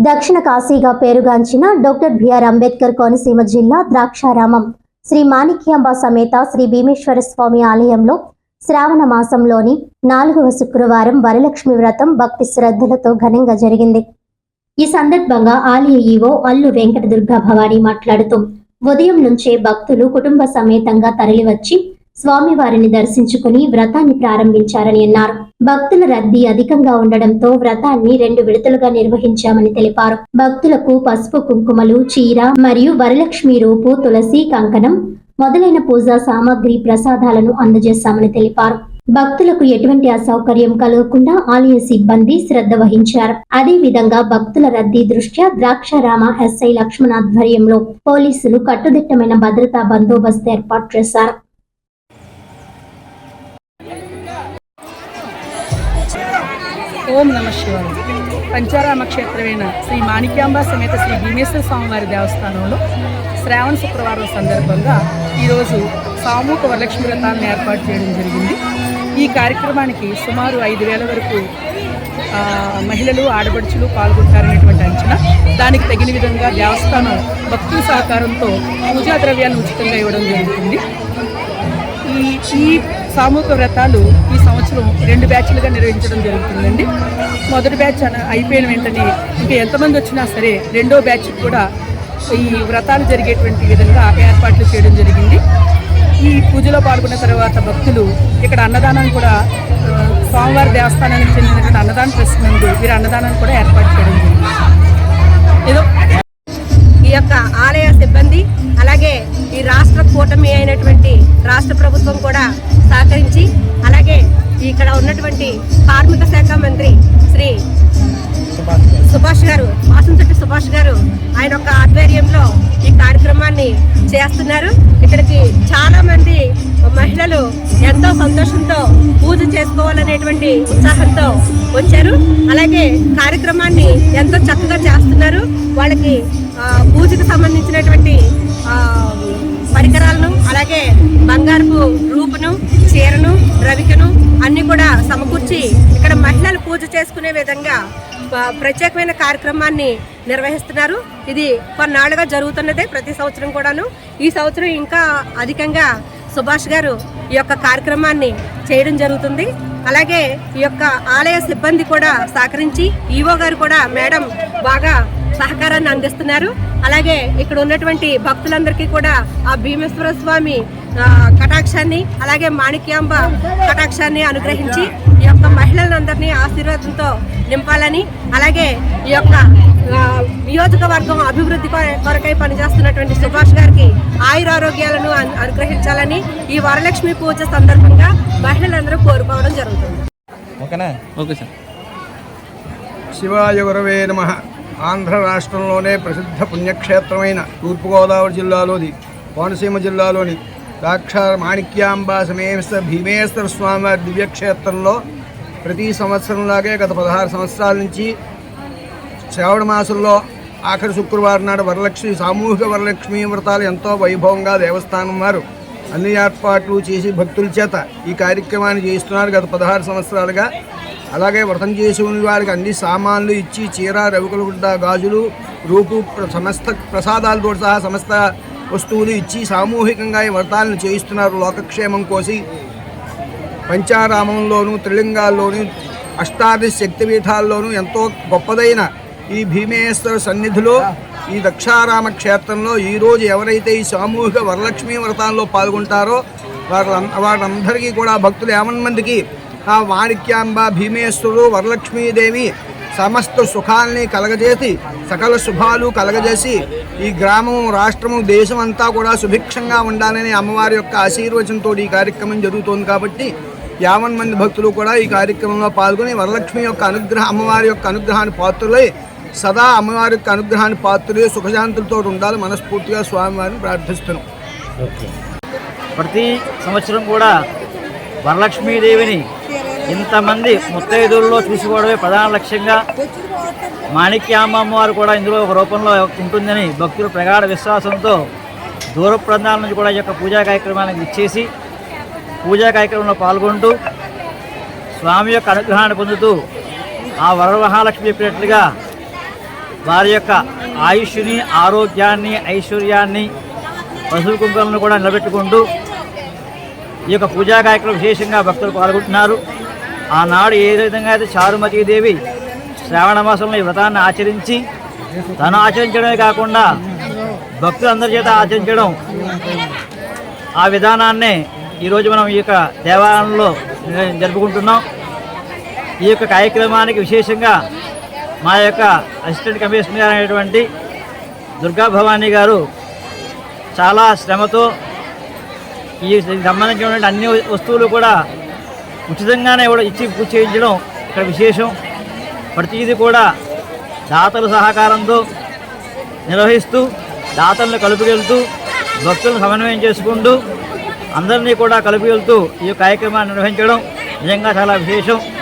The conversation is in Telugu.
దక్షిణ కాశీగా పేరుగాంచిన డాక్టర్ బిఆర్ అంబేద్కర్ కోనసీమ జిల్లా ద్రాక్షారామం శ్రీ మాణిక్యాంబ సమేత శ్రీ భీమేశ్వర స్వామి ఆలయంలో శ్రావణ మాసంలోని నాలుగవ శుక్రవారం వరలక్ష్మి వ్రతం భక్తి శ్రద్ధలతో ఘనంగా జరిగింది. ఈ సందర్భంగా ఆలయ ఈవో అల్లు వెంకట దుర్గా భవాని మాట్లాడుతూ ఉదయం నుంచే భక్తులు కుటుంబ సమేతంగా తరలివచ్చి స్వామివారిని దర్శించుకుని వ్రతాన్ని ప్రారంభించారని అన్నారు. భక్తుల రద్దీ అధికంగా ఉండడంతో వ్రతాన్ని రెండు విడతలుగా నిర్వహించామని తెలిపారు. భక్తులకు పసుపు కుంకుమలు చీర మరియు వరలక్ష్మి రూపు తులసి కంకణం మొదలైన పూజా సామాగ్రి ప్రసాదాలను అందజేశామని తెలిపారు. భక్తులకు ఎటువంటి అసౌకర్యం కలగకుండా ఆలయ సిబ్బంది శ్రద్ధ వహించారు. అదే విధంగా భక్తుల రద్దీ దృష్ట్యా ద్రాక్షారామ ఎస్ఐ లక్ష్మణ్ ఆధ్వర్యంలో పోలీసులు కట్టుదిట్టమైన భద్రతా బందోబస్తు ఏర్పాటు చేశారు. ఓం నమ శివాయ. పంచారామ క్షేత్రమైన శ్రీ మాణిక్యాంబ సమేత శ్రీ భీమేశ్వర స్వామివారి దేవస్థానంలో శ్రావణ శుక్రవారం సందర్భంగా ఈరోజు సామూహిక వరలక్ష్మి వ్రతాన్ని ఏర్పాటు చేయడం జరిగింది. ఈ కార్యక్రమానికి సుమారు ఐదు వేల వరకు మహిళలు ఆడపడుచులు పాల్గొంటారనేటువంటి అంచనా. దానికి తగిన విధంగా దేవస్థానం భక్తుల సహకారంతో పూజా ద్రవ్యాన్ని ఉచితంగా ఇవ్వడం జరుగుతుంది. ఈ ఈ సామూహిక వ్రతాలు ఈ సంవత్సరం రెండు బ్యాచ్లుగా నిర్వహించడం జరుగుతుందండి. మొదటి బ్యాచ్ అయిపోయిన వెంటనే ఇంకా ఎంతమంది వచ్చినా సరే రెండో బ్యాచ్ కూడా ఈ వ్రతాలు జరిగేటువంటి విధంగా ఏర్పాట్లు చేయడం జరిగింది. ఈ పూజలో పాల్గొన్న తర్వాత భక్తులు ఇక్కడ అన్నదానం కూడా స్వామివారి దేవస్థానానికి చెందినటువంటి అన్నదాన ట్రస్ట్ నుండి వీరు అన్నదానాన్ని కూడా ఏర్పాటు చేయడం జరిగింది. ఏదో ఈ యొక్క ఆలయ సిబ్బంది అలాగే ఈ రాష్ట్ర కూటమి అయినటువంటి రాష్ట్ర ప్రభుత్వం కూడా సహకరించి అలాగే ఇక్కడ ఉన్నటువంటి కార్మిక శాఖ మంత్రి శ్రీ సుభాష్ గారు వాసంతటి సుభాష్ గారు ఆయన యొక్క ఆధ్వర్యంలో ఈ కార్యక్రమాన్ని చేస్తున్నారు. ఇక్కడికి చాలా మంది మహిళలు ఎంతో సంతోషంతో పూజ చేసుకోవాలనేటువంటి ఉత్సాహంతో వచ్చారు. అలాగే కార్యక్రమాన్ని ఎంతో చక్కగా చేస్తున్నారు. వాళ్ళకి పూజకు సంబంధించినటువంటి పరికరాలను అలాగే రవికను అన్ని కూడా సమకూర్చి ఇక్కడ మహిళలు పూజ చేసుకునే విధంగా ప్రత్యేకమైన కార్యక్రమాన్ని నిర్వహిస్తున్నారు. ఇది కొన్నాళ్ళుగా జరుగుతున్నదే ప్రతి సంవత్సరం కూడాను. ఈ సంవత్సరం ఇంకా అధికంగా సుభాష్ గారు ఈ యొక్క కార్యక్రమాన్ని చేయడం జరుగుతుంది. అలాగే ఈ యొక్క ఆలయ సిబ్బంది కూడా సహకరించి ఈవో గారు కూడా మేడం బాగా సహకారాన్ని అందిస్తున్నారు. అలాగే ఇక్కడ ఉన్నటువంటి భక్తులందరికీ కూడా ఆ భీమేశ్వర స్వామి కటాక్షాన్ని అలాగే మాణిక్యాంబ కటాక్షాన్ని అనుగ్రహించి ఈ యొక్క మహిళలందరినీ ఆశీర్వాదంతో నింపాలని అలాగే ఈ యొక్క నియోజకవర్గం అభివృద్ధి కొర- కొరకై పనిచేస్తున్నటువంటి సుభాష్ గారికి ఆయురారోగ్యాలను అను- అనుగ్రహించాలని ఈ వరలక్ష్మి పూజ సందర్భంగా మహిళలందరూ కోరుకోవడం జరుగుతుంది. ఓకేనా? Okay sir. శివాయ గురవే నమ. ఆంధ్ర రాష్ట్రంలోనే ప్రసిద్ధ పుణ్యక్షేత్రమైన తూర్పుగోదావరి జిల్లాలోని కోనసీమ జిల్లాలోని దాక్ష మాణిక్యాంబ సమేశ్వర భీమేశ్వర స్వామివారి దివ్యక్షేత్రంలో ప్రతి సంవత్సరంలాగే గత పదహారు సంవత్సరాల నుంచి శ్రావణ మాసంలో ఆఖరి శుక్రవారం నాడు వరలక్ష్మి సామూహిక వరలక్ష్మి వ్రతాలు ఎంతో వైభవంగా దేవస్థానం వారు అన్ని ఏర్పాట్లు చేసి భక్తుల చేత ఈ కార్యక్రమాన్ని చేస్తున్నారు గత పదహారు సంవత్సరాలుగా అలాగే వ్రతం చేసుకుని వారికి అన్ని సామాన్లు ఇచ్చి చీర రవికుల గుడ్డ గాజులు రూపు ప్ర- సమస్త ప్రసాదాలతో సహా సమస్త వస్తువులు ఇచ్చి సామూహికంగా ఈ వ్రతాలను చేయిస్తున్నారు. లోకక్షేమం కోసి పంచారామంలోను త్రిలింగాల్లోను అష్టాదశ శక్తిపీఠాల్లోనూ ఎంతో గొప్పదైన ఈ భీమేశ్వర సన్నిధిలో ఈ దక్షారామ క్షేత్రంలో ఈరోజు ఎవరైతే ఈ సామూహిక వరలక్ష్మీ వ్రతాల్లో పాల్గొంటారో వారి వారందరికీ కూడా భక్తులు యావన్ మందికి ఆ మాణిక్యాంబ భీమేశ్వరుడు వరలక్ష్మీదేవి సమస్త సుఖాలని కలగజేసి సకల శుభాలు కలగజేసి ఈ గ్రామం రాష్ట్రము దేశం అంతా కూడా సుభిక్షంగా ఉండాలని అమ్మవారి యొక్క ఆశీర్వచనంతో ఈ కార్యక్రమం జరుగుతోంది కాబట్టి యావన్ మంది భక్తులు కూడా ఈ కార్యక్రమంలో పాల్గొని వరలక్ష్మి యొక్క అనుగ్రహ అమ్మవారి యొక్క అనుగ్రహాన్ని పాత్రులై సదా అమ్మవారి యొక్క అనుగ్రహాన్ని పాత్రులై సుఖశాంతులతో ఉండాలి మనస్ఫూర్తిగా స్వామివారిని ప్రార్థిస్తున్నాం. ప్రతి సంవత్సరం కూడా వరలక్ష్మీదేవిని ఇంతమంది ముత్తైదుల్లో తీసుకోవడమే ప్రధాన లక్ష్యంగా. మాణిక్యామ్మ వారు కూడా ఇందులో ఒక రూపంలో ఉంటుందని భక్తులు ప్రగాఢ విశ్వాసంతో దూర ప్రాంతాల నుంచి కూడా ఈ యొక్క పూజా కార్యక్రమానికి ఇచ్చేసి పూజా కార్యక్రమంలో పాల్గొంటూ స్వామి యొక్క అనుగ్రహాన్ని పొందుతూ ఆ వరమహాలక్ష్మి చెప్పినట్లుగా వారి యొక్క ఆయుష్ని ఆరోగ్యాన్ని ఐశ్వర్యాన్ని పశువు కుంకలను కూడా నిలబెట్టుకుంటూ ఈ యొక్క పూజా కార్యక్రమం విశేషంగా భక్తులు పాల్గొంటున్నారు. ఆనాడు ఏ విధంగా అయితే చారుమతీదేవి శ్రావణ మాసంలో ఈ వ్రతాన్ని ఆచరించి తను ఆచరించడమే కాకుండా భక్తులందరి చేత ఆచరించడం ఆ విధానాన్నే ఈరోజు మనం ఈ యొక్క దేవాలయంలో జరుపుకుంటున్నాం. ఈ యొక్క కార్యక్రమానికి విశేషంగా మా యొక్క అసిస్టెంట్ కమిషనర్ అయినటువంటి దుర్గా భవానీ గారు చాలా శ్రమతో ఈ సంబంధించినటువంటి అన్ని వస్తువులు కూడా ఉచితంగానే కూడా ఇచ్చి పూజ చేయించడం ఇక్కడ విశేషం. ప్రతిదీ కూడా దాతల సహకారంతో నిర్వహిస్తూ దాతలను కలుపుకెళ్తూ భక్తులను సమన్వయం చేసుకుంటూ అందరినీ కూడా కలుపుకెళ్తూ ఈ కార్యక్రమాన్ని నిర్వహించడం నిజంగా చాలా విశేషం.